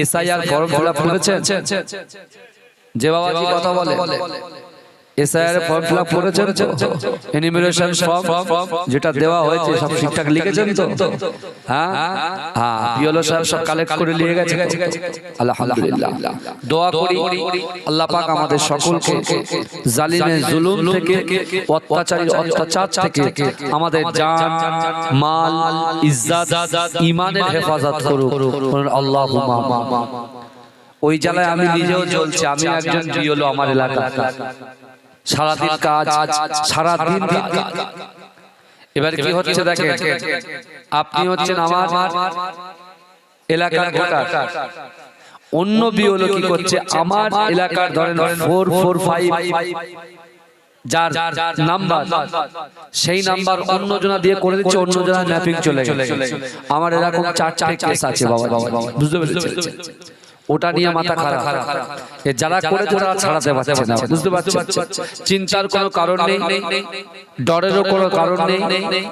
SIR form fill up করেছেন? যে বাবাজি কথা বলে। এসআইআর ফর্ম ফিল আপ করেছেন এনিমিনেশন ফর্ম যেটা দেওয়া হয়েছে সব ঠিকঠাক লিখেছেন তো? হ্যাঁ? হ্যাঁ? পিওলো সাহেব সব কালেক্ট করে নিয়ে গেছে আলহামদুলিল্লাহ। দোয়া করি আল্লাহ পাক আমাদের সকলকে জালিমের জুলুম থেকে অত্যাচারী অত্যাচার থেকে আমাদের জান মাল ইজ্জত হেফাজত করুক। ওই জ্বালায় আমি নিজেও চলছি আমি একজন বিয়লো আমার এলাকা সারাদিন কাজ সারাদিন এবার কি হচ্ছে দেখেন? আপনি হচ্ছেন আমার এলাকার ভোটার। অন্য বিওলো কি করছে? আমার এলাকার ধরেন ফোর ফোর ফাইভ যার নাম্বার সেই নাম্বার অন্য জনা দিয়ে করে দিচ্ছে অন্য জনা ম্যাপিং চলে গেছে। আমার এরকম চারটে কেস আছে বাবা বাবা বুঝতে পেরেছি। ওটা নিয়ে মাথা খারাপ। যারা করেছে তারা ছাড়াতে পারছে না। বুঝতে পারছেন? চিন্তার কোনো কারণ নেই। ডরেরও কোনো কারণ নেই।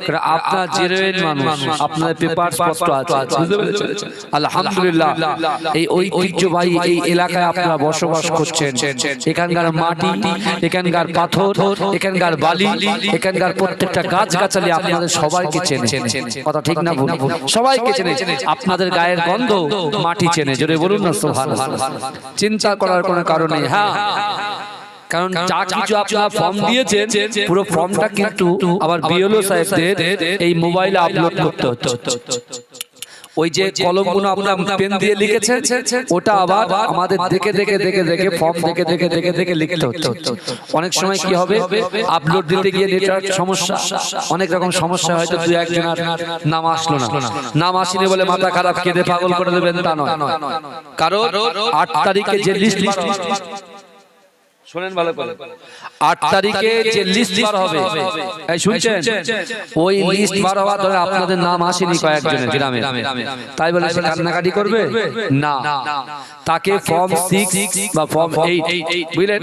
কারণ আপনার জেনুইন মানুষ। আপনাদের পেপার পত্র আছে। বুঝতে পেরেছেন? আলহামদুলিল্লাহ। এই ঐতিহ্যবাহী এই এলাকায় আপনারা বসবাস করছেন। এখানকার মাটি এখানকার পাথর এখানকার বালি এখানকার প্রত্যেকটা গাছ গাছালি আপনাদের সবাইকে চেনে। কথা ঠিক না ভুল। সবাইকে চেনে। আপনাদের গায়ের গন্ধ মাটি চেনে জোরে বলুন না চিন্তা করার কোনো কারণ নেই। হ্যাঁ। কারণ যা কিছু আপনারা ফর্ম দিয়েছেন পুরো ফর্মটা কিন্তু আবার বিএলও সাহেবদের এই মোবাইলে আপলোড করতে হচ্ছে। ওই যে কলমগুলো আপনার পেন দিয়ে লিখেছে ওটা আবার আমাদের দেখে দেখে দেখে দেখে ফর্ম দেখে দেখে দেখে দেখে লিখতে হচ্ছে। অনেক সময় কি হবে? আপলোড দিতে গিয়ে নেটওয়ার্ক সমস্যা অনেক রকম সমস্যা হয়তো দুই একজনের নাম আসলো না। নাম আসেনি বলে মাথা খারাপ কেঁদে পাগল করে দেবেন তা নয়। কারণ আট তারিখে যে লিস্ট শোনেন ভালো করে। আট তারিখে যে লিস্ট বার হবে। শুনছেন? ওই লিস্ট বার হওয়ার ধরে আপনাদের নাম আসেনি কয়েকজনের গ্রামে। তাই বলে সে কান্নাকাটি করবে? না। তাকে ফর্ম সিক্স বা ফর্ম এইট বুঝলেন?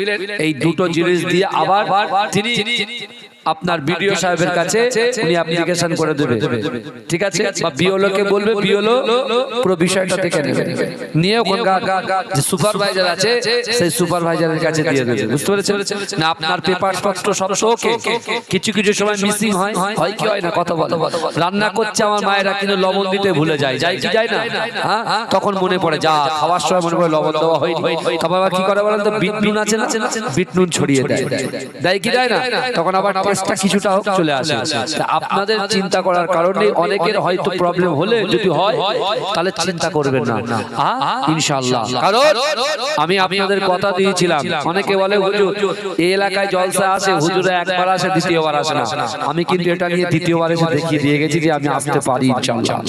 এই দুটো জিনিস দিয়ে আবার তিনি আপনার বিডিও সাহেবের কাছে উনি অ্যাপ্লিকেশন করে দেবে। ঠিক আছে? বা বিওলো কে বলবে? বিওলো পুরো বিষয়টা দেখে নেবে। নিয়ে ওখানকার যে সুপারভাইজার আছে সেই সুপারভাইজারের কাছে দিয়ে দেবে। বুঝতে পেরেছেন? না আপনার পেপার পত্র সব ওকে কিছু কিছু সময় মিসিং হয়। হয়। কি হয় না? কথা বলো। রান্না করছে আমার মায়েরা কিন্তু লবণ দিতে ভুলে যায়। যায় কি যায় না? হ্যাঁ? তখন মনে পড়ে যা খাওয়ার সময় মনে পড়ে লবণ দেওয়া হয়নি। তবে আবার কি করে বলেন তো? বিট নুন আছে না? বিট নুন ছড়িয়ে দেয় দেয় কি দেয় না তখন আবার টেস্টটা কিছুটা হোক চলে আসে। আপনাদের চিন্তা করার কারণে অনেকের হয়তো প্রবলেম হলে যদি হয় তাহলে চিন্তা করবেন না। ইনশাল্লাহ ইনশাআল্লাহ। কারণ আমি আপনাদের কথা দিয়েছিলাম। অনেকে বলে হুজুর এই এলাকায় জলসা আছে হুজুরে একবার আসে দ্বিতীয়বার আসে না। আমি কিন্তু এটা নিয়ে দ্বিতীয়বার এসে দেখিয়ে দিয়ে গেছি যে আমি আসতে পারি ইনশাআল্লাহ।